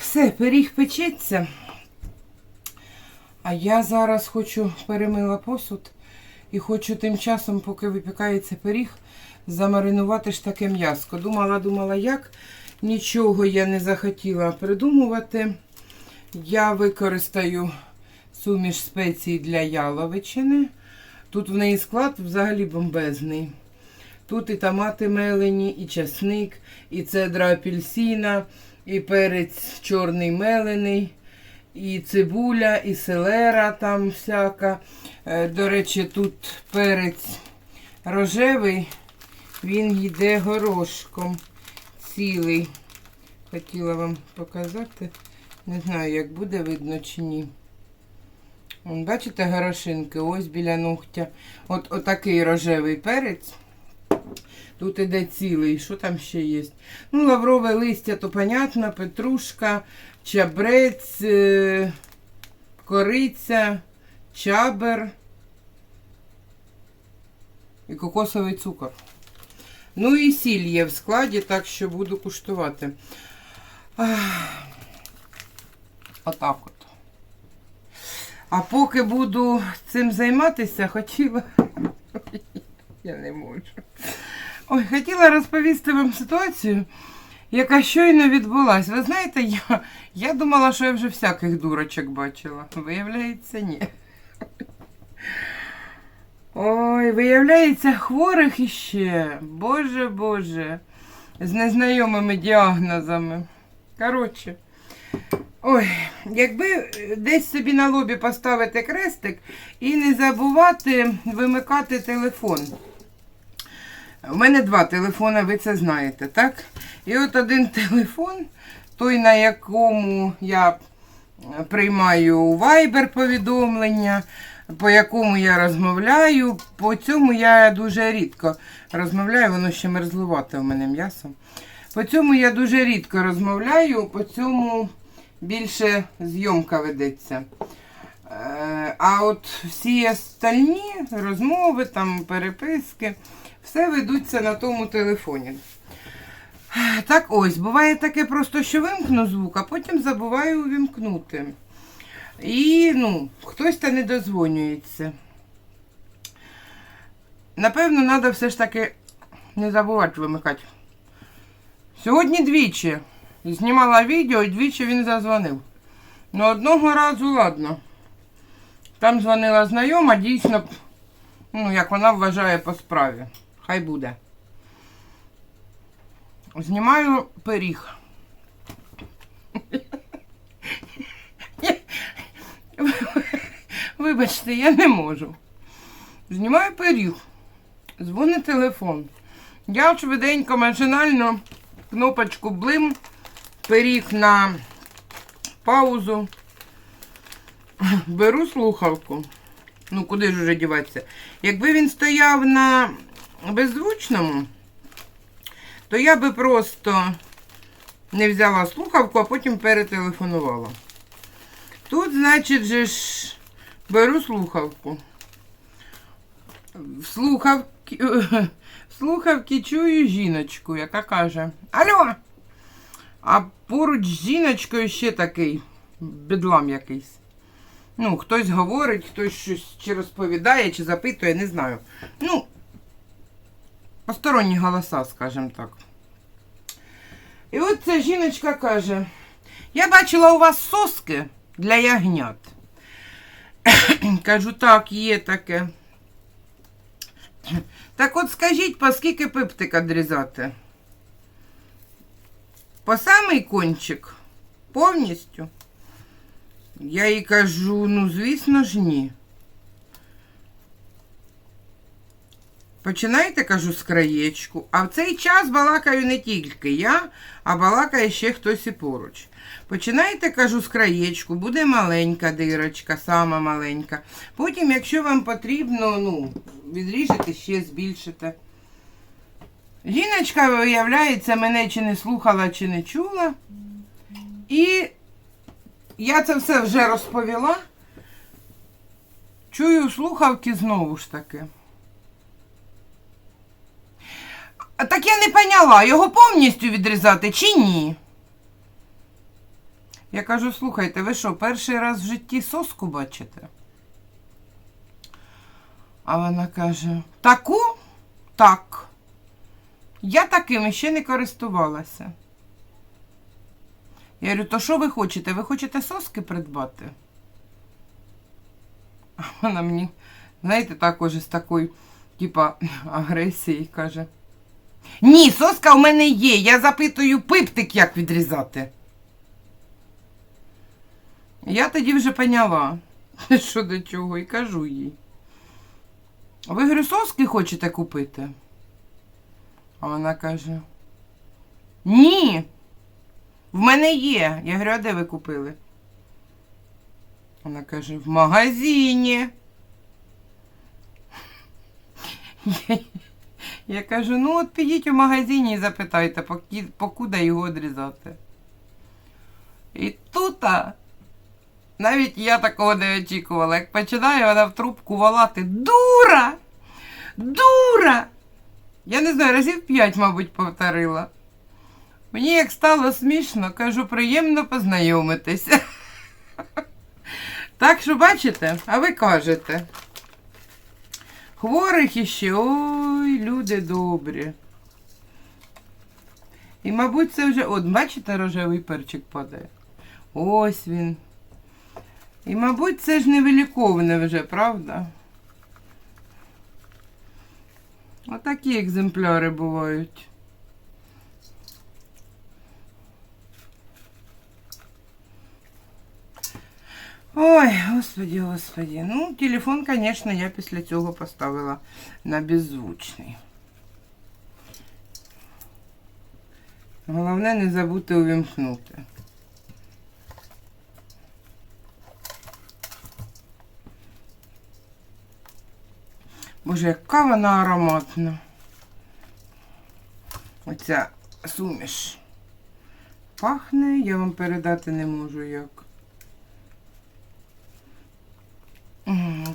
Все, пиріг печеться. А я зараз хочу перемила посуд і хочу тим часом, поки випікається пиріг, замаринувати ж таке м'яско. Думала, думала, як. Нічого я не захотіла придумувати. Я використаю суміш спецій для яловичини. Тут в неї склад взагалі бомбезний. Тут і томати мелені, і часник, і цедра апельсина, і перець чорний мелений, і цибуля, і селера там всяка. Е, До речі, тут перець рожевий, він йде горошком цілий. Хотіла вам показати. Не знаю, як буде видно чи ні. Вон, бачите горошинки? Ось біля ногтя. От отакий рожевий перець. Тут іде цілий, що там ще є? Ну, лаврове листя, то понятно, петрушка, чабрець, е, кориця, чабер і кокосовий цукор. Ну і сіль є в складі, так що буду куштувати. Ах. Отак от. А поки буду цим займатися, хотіла. Я не можу. Ой, хотіла розповісти вам ситуацію, яка щойно відбулася. Ви знаєте, я, я думала, що я вже всяких дурочок бачила. Виявляється, ні. Ой, виявляється, хворих іще. Боже Боже. З незнайомими діагнозами. Коротше. Ой, якби десь собі на лобі поставити крестик і не забувати вимикати телефон. У мене два телефони, ви це знаєте, так? І от один телефон, той, на якому я приймаю Viber повідомлення, по якому я розмовляю. По цьому я дуже рідко розмовляю, воно ще мерзлувате у мене м'ясо. По цьому я дуже рідко розмовляю, по цьому більше зйомка ведеться. Е, А от всі остальні розмови, там, переписки, все ведуться на тому телефоні. Так ось, буває таке просто, що вимкну звук, а потім забуваю увімкнути. І, ну, хтось та не дозвонюється. Напевно, треба все ж таки не забувати вимикати. Сьогодні двічі знімала відео і двічі він зазвонив. Ну, одного разу, ладно. Там дзвонила знайома, дійсно, ну, як вона вважає по справі. Хай буде. Знімаю пиріг. Вибачте, я не можу. Знімаю пиріг. Дзвонить телефон. Я швиденько машинально кнопочку блим, пиріг на паузу. Беру слухавку. Ну, куди ж уже діватися? Якби він стояв на беззвучному, то я би просто не взяла слухавку, а потім перетелефонувала. Тут, значить, же ж беру слухавку. В слухавки, в слухавки чую жіночку, яка каже: Алло! А поруч з жіночкою ще такий бедлам якийсь. Ну, хтось говорить, хтось щось чи розповідає, чи запитує, не знаю. Ну, посторонні голоса, скажімо так. І от ця жіночка каже: Я бачила у вас соски для ягнят. Кажу, так, є таке. Так от скажіть, по скільки пиптик відрізати? По самий кончик? Повністю? Я їй кажу, ну, звісно ж, ні. Починайте, кажу, з краєчку. А в цей час балакаю не тільки я, а балакає ще хтось і поруч. Починайте, кажу, з краєчку, буде маленька дирочка, сама маленька. Потім, якщо вам потрібно, ну, відріжете, ще збільшите. Жіночка, виявляється, мене чи не слухала, чи не чула. І я це все вже розповіла. Чую слухавки знову ж таки. Так я не поняла, його повністю відрізати чи ні? Я кажу, слухайте, ви що, перший раз в житті соску бачите? А вона каже: Таку? Так. Я такими ще не користувалася. Я говорю, то що ви хочете? Ви хочете соски придбати? А вона мені, знаєте, також з такою, типа, агресії каже. Ні, соска в мене є. Я запитую пиптик, як відрізати. Я тоді вже поняла, що до чого, і кажу їй. Ви говорю, соски хочете купити? А вона каже: Ні, в мене є. Я говорю, а де ви купили? Вона каже, в магазині. Я, я кажу, ну от підіть у магазині і запитайте, покуди його відрізати. І тут навіть я такого не очікувала. Як починає вона в трубку волати Дура! Дура! Я не знаю, разів п'ять, мабуть, повторила. Мені як стало смішно, кажу, приємно познайомитися. Так що, бачите, а ви кажете. Хворих іще, ой, люди добрі. І, мабуть, це вже, от, бачите, рожевий перчик падає. Ось він. І, мабуть, це ж невиліковне вже, правда? Отакі екземпляри бувають. Ой, господі, господі. Ну, телефон, звісно, я після цього поставила на беззвучний. Головне не забути увімкнути. Боже, яка вона ароматна. Оця суміш. Пахне, я вам передати не можу як.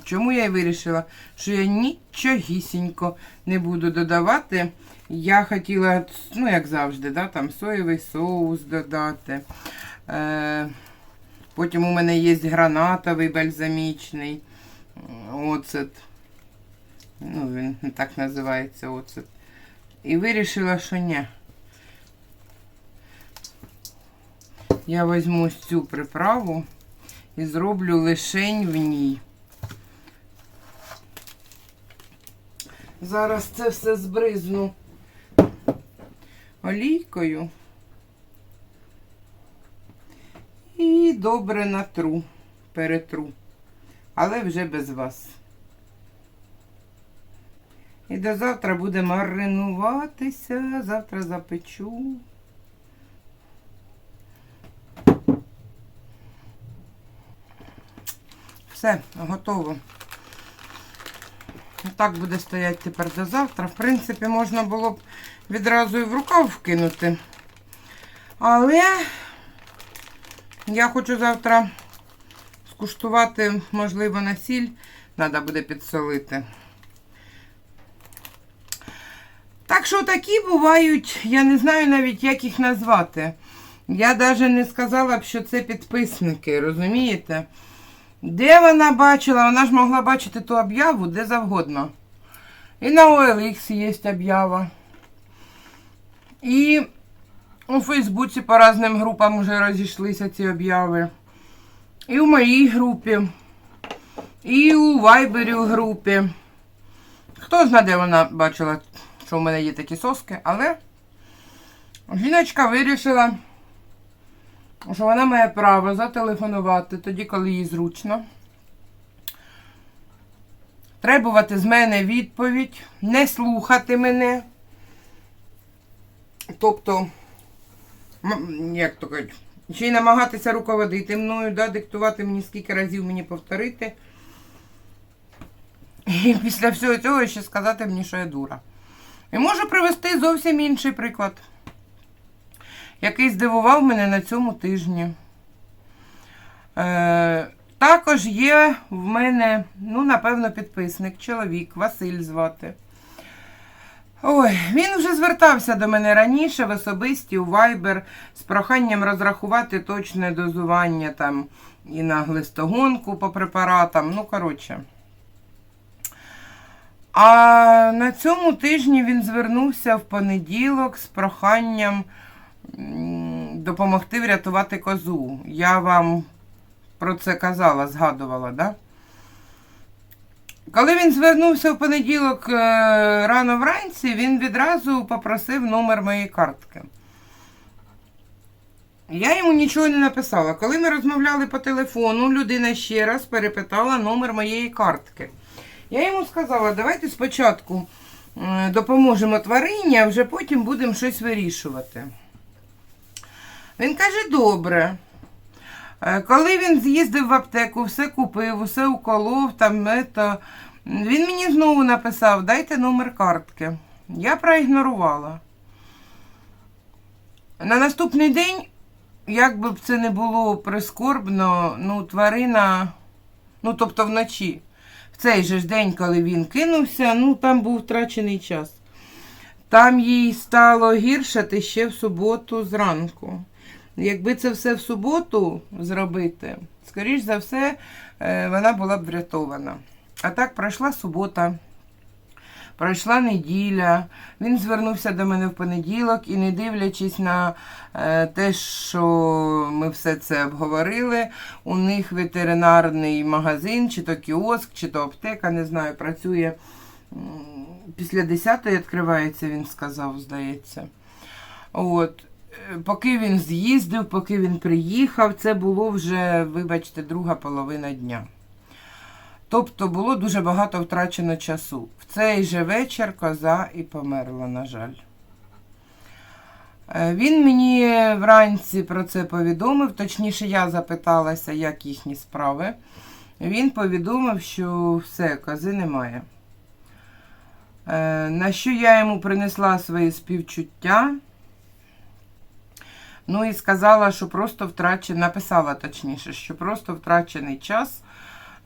Чому я й вирішила, що я нічогісінько не буду додавати. Я хотіла, ну, як завжди, да, там соєвий соус додати. Е, потім у мене є гранатовий бальзамічний оцет. Ну, він так називається оцет. І вирішила, що ні. Я візьму цю приправу і зроблю лишень в ній. Зараз це все збризну олійкою і добре натру, перетру, але вже без вас. І до завтра буде маринуватися, завтра запечу. Все, готово. Так буде стояти тепер до завтра. В принципі, можна було б відразу і в рукав вкинути. Але я хочу завтра скуштувати, можливо, на сіль. Треба буде підсолити. Так що такі бувають, я не знаю навіть, як їх назвати. Я навіть не сказала б, що це підписники, розумієте? Де вона бачила? Вона ж могла бачити ту об'яву де завгодно. І на OLX є об'ява. І у Фейсбуці по різним групам вже розійшлися ці об'яви. І у моїй групі, і у Вайбері у групі. Хто знає, де вона бачила, що в мене є такі соски, але жіночка вирішила, що вона має право зателефонувати тоді, коли їй зручно. Требувати з мене відповідь, не слухати мене. Тобто, як то кажуть, ще й намагатися руководити мною, да, диктувати мені, скільки разів мені повторити. І після всього цього ще сказати мені, що я дура. І можу привести зовсім інший приклад, який здивував мене на цьому тижні. Е, також є в мене, ну, напевно, підписник, чоловік, Василь звати. Ой, він вже звертався до мене раніше в особисті у Viber з проханням розрахувати точне дозування там і на глистогонку по препаратам. Ну, коротше. А на цьому тижні він звернувся в понеділок з проханням допомогти врятувати козу. Я вам про це казала, згадувала, да? Коли він звернувся в понеділок е, рано вранці, він відразу попросив номер моєї картки. Я йому нічого не написала. Коли ми розмовляли по телефону, людина ще раз перепитала номер моєї картки. Я йому сказала, давайте спочатку е, допоможемо тварині, а вже потім будемо щось вирішувати. Він каже, добре. Е, Коли він з'їздив в аптеку, все купив, все уколов, там ето, він мені знову написав, дайте номер картки. Я проігнорувала. На наступний день, як би це не було прискорбно, ну, тварина, ну, тобто вночі, в цей же ж день, коли він кинувся, ну, там був втрачений час. Там їй стало гіршати ще в суботу зранку. Якби це все в суботу зробити, скоріш за все, е, вона була б врятована. А так пройшла субота, пройшла неділя. Він звернувся до мене в понеділок і, не дивлячись на е, те, що ми все це обговорили, у них ветеринарний магазин, чи то кіоск, чи то аптека, не знаю, працює після 10 відкривається, він сказав, здається. От. Поки він з'їздив, поки він приїхав, це було вже, вибачте, друга половина дня. Тобто було дуже багато втрачено часу. В цей же вечір коза і померла, на жаль. Е, Він мені вранці про це повідомив, точніше, я запиталася, як їхні справи. Він повідомив, що все, кози немає. Е, На що я йому принесла свої співчуття. Ну і сказала, що просто втрачений, написала точніше, що просто втрачений час.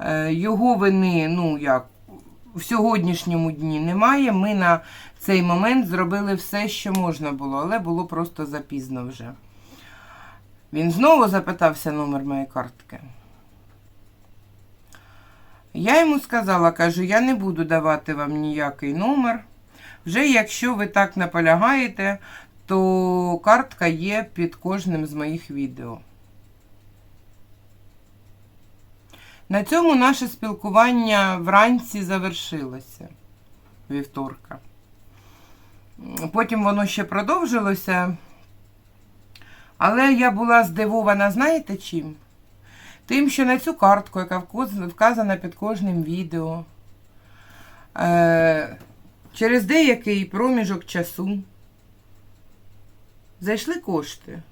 Е, Його вини, ну як, в сьогоднішньому дні немає. Ми на цей момент зробили все, що можна було, але було просто запізно вже. Він знову запитався номер моєї картки. Я йому сказала, кажу, я не буду давати вам ніякий номер. Вже якщо ви так наполягаєте, то картка є під кожним з моїх відео. На цьому наше спілкування вранці завершилося вівторка. Потім воно ще продовжилося. Але я була здивована, знаєте чим? Тим, що на цю картку, яка вказ- вказана під кожним відео, е, через деякий проміжок часу зайшли кошти.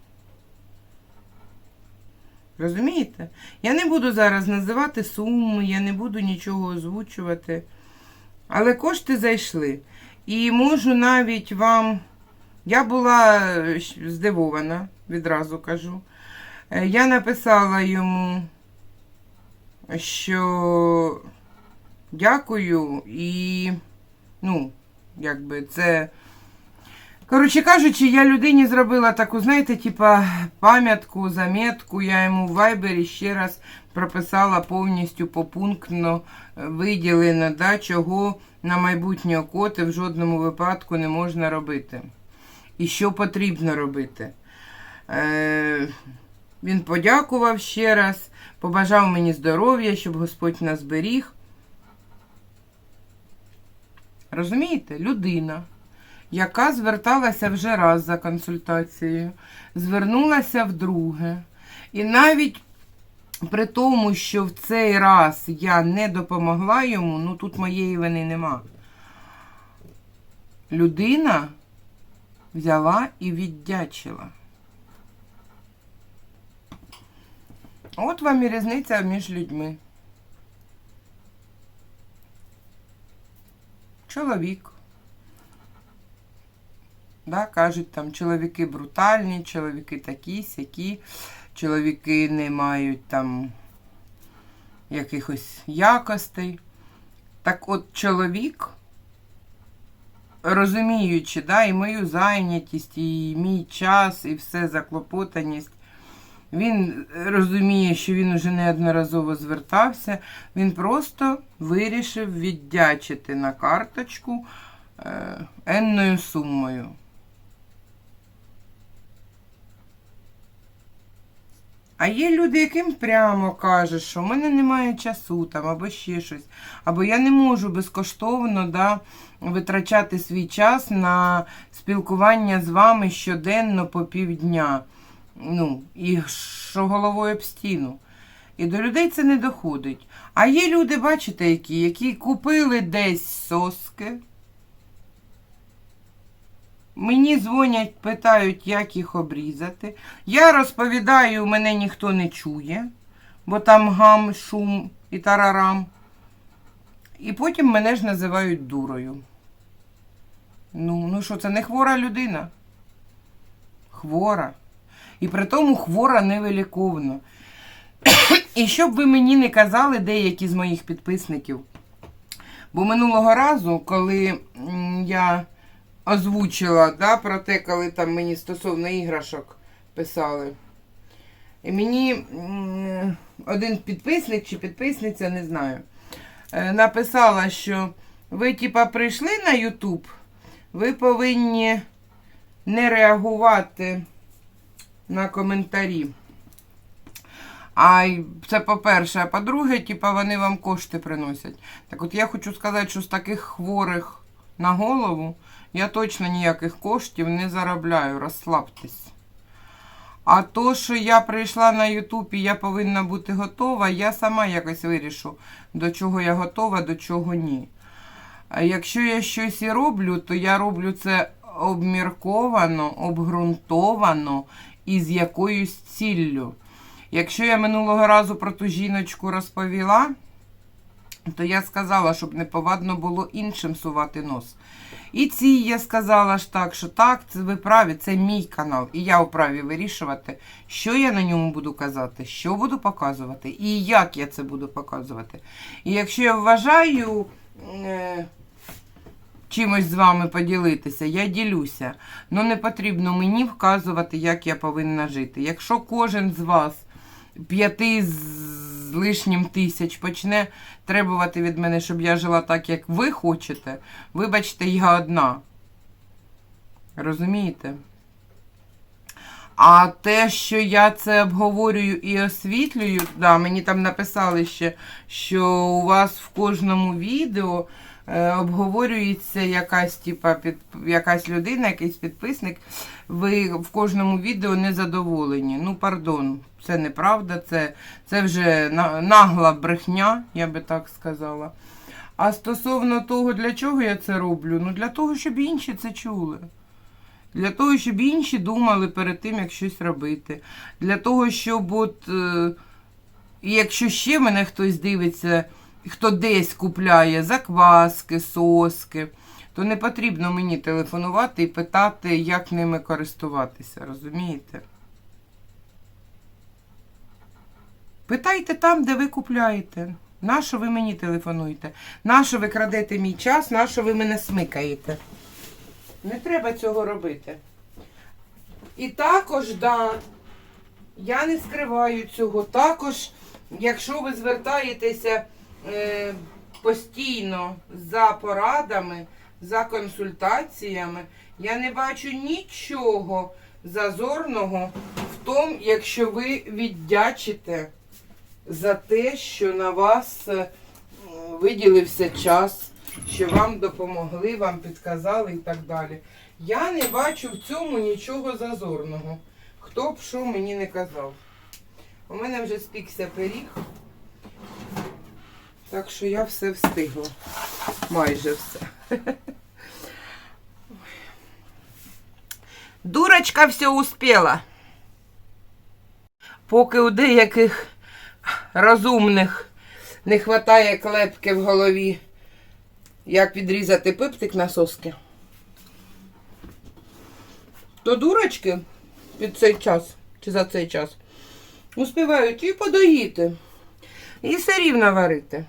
Розумієте? Я не буду зараз називати суми, я не буду нічого озвучувати. Але кошти зайшли. І можу навіть вам. Я була е, здивована, відразу кажу. Е, Я написала йому, що дякую і, ну, якби це. Коротше кажучи, я людині зробила таку, знаєте, типа пам'ятку, замітку. Я йому в вайбері ще раз прописала повністю попунктно е, виділено, да, чого на майбутнє коти в жодному випадку не можна робити. І що потрібно робити. Е, він подякував ще раз, побажав мені здоров'я, щоб Господь нас беріг. Розумієте, людина яка зверталася вже раз за консультацією, звернулася вдруге. І навіть при тому, що в цей раз я не допомогла йому, ну тут моєї вини нема. Людина взяла і віддячила. От вам і різниця між людьми. Чоловік. Да, кажуть, там чоловіки брутальні, чоловіки такі, сякі. чоловіки не мають там якихось якостей. Так от чоловік, розуміючи, да, і мою зайнятість, і мій час, і все заклопотаність, він розуміє, що він уже неодноразово звертався. Він просто вирішив віддячити на карточку е, енною сумою. А є люди, яким прямо кажуть, що в мене немає часу там, або ще щось, або я не можу безкоштовно да, витрачати свій час на спілкування з вами щоденно по півдня. Ну, і що головою об стіну. І до людей це не доходить. А є люди, бачите, які, які купили десь соски. Мені дзвонять, питають, як їх обрізати. Я розповідаю, мене ніхто не чує, бо там гам, шум і тарарам. І потім мене ж називають дурою. Ну, ну що, це не хвора людина? Хвора. І при тому хвора невиліковно. І щоб ви мені не казали деякі з моїх підписників. Бо минулого разу, коли я озвучила да, про те, коли там мені стосовно іграшок писали. І мені один підписник чи підписниця, не знаю, е, написала, що ви, типа, прийшли на Ютуб, ви повинні не реагувати на коментарі. А це по-перше, а по-друге, типа, вони вам кошти приносять. Так от я хочу сказати, що з таких хворих на голову я точно ніяких коштів не заробляю, розслабтесь. А то, що я прийшла на Ютуб і я повинна бути готова, я сама якось вирішу, до чого я готова, до чого ні. Якщо я щось і роблю, то я роблю це обмірковано, обґрунтовано і з якоюсь ціллю. Якщо я минулого разу про ту жіночку розповіла, то я сказала, щоб не повадно було іншим сувати нос. І цій я сказала ж так, що так, це ви праві, це мій канал. І я вправі вирішувати, що я на ньому буду казати, що буду показувати і як я це буду показувати. І якщо я вважаю е, чимось з вами поділитися, я ділюся. Ну не потрібно мені вказувати, як я повинна жити. Якщо кожен з вас п'яти з лишнім тисяч почне требувати від мене, щоб я жила так, як ви хочете, вибачте, я одна. Розумієте? А те, що я це обговорюю і освітлюю, да, мені там написали ще, що у вас в кожному відео е, обговорюється якась, типа, під, якась людина, якийсь підписник. Ви в кожному відео не задоволені. Ну, пардон, це неправда, це, це вже нагла брехня, я би так сказала. А стосовно того, для чого я це роблю, ну для того, щоб інші це чули. Для того, щоб інші думали перед тим, як щось робити. Для того, щоб от, е, якщо ще мене хтось дивиться, хто десь купляє закваски, соски, то не потрібно мені телефонувати і питати, як ними користуватися, розумієте? Питайте там, де ви купляєте. Нащо ви мені телефонуєте? Нащо ви крадете мій час, нащо ви мене смикаєте? Не треба цього робити. І також, да, я не скриваю цього. Також, якщо ви звертаєтеся е, постійно за порадами, за консультаціями, я не бачу нічого зазорного в тому, якщо ви віддячите за те, що на вас е, виділився час, що вам допомогли, вам підказали і так далі. Я не бачу в цьому нічого зазорного. Хто б що мені не казав. У мене вже спікся пиріг. Так що я все встигла. Майже все. Дурочка все успіла. Поки у деяких розумних не вистачає клепки в голові, як відрізати пиптик на соски, то дурочки під цей час чи за цей час Успівають і подоїти, і сирів наварити.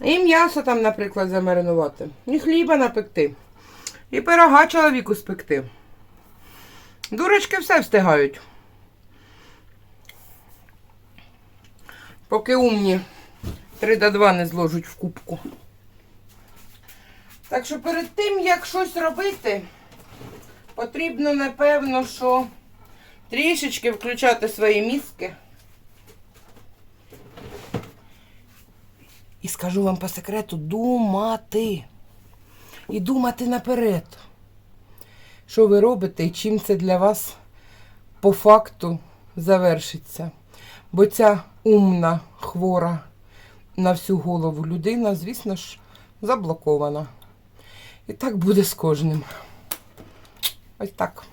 І м'ясо там, наприклад, замаринувати, і хліба напекти, і пирога чоловіку спекти. Дурочки все встигають. Поки умні 3 до 2 не зложуть в кубку. Так що перед тим, як щось робити, потрібно, напевно, що трішечки включати свої мізки. І скажу вам по секрету, думати. І думати наперед. Що ви робите і чим це для вас по факту завершиться. Бо ця умна, хвора на всю голову людина, звісно ж, заблокована. І так буде з кожним. Ось так.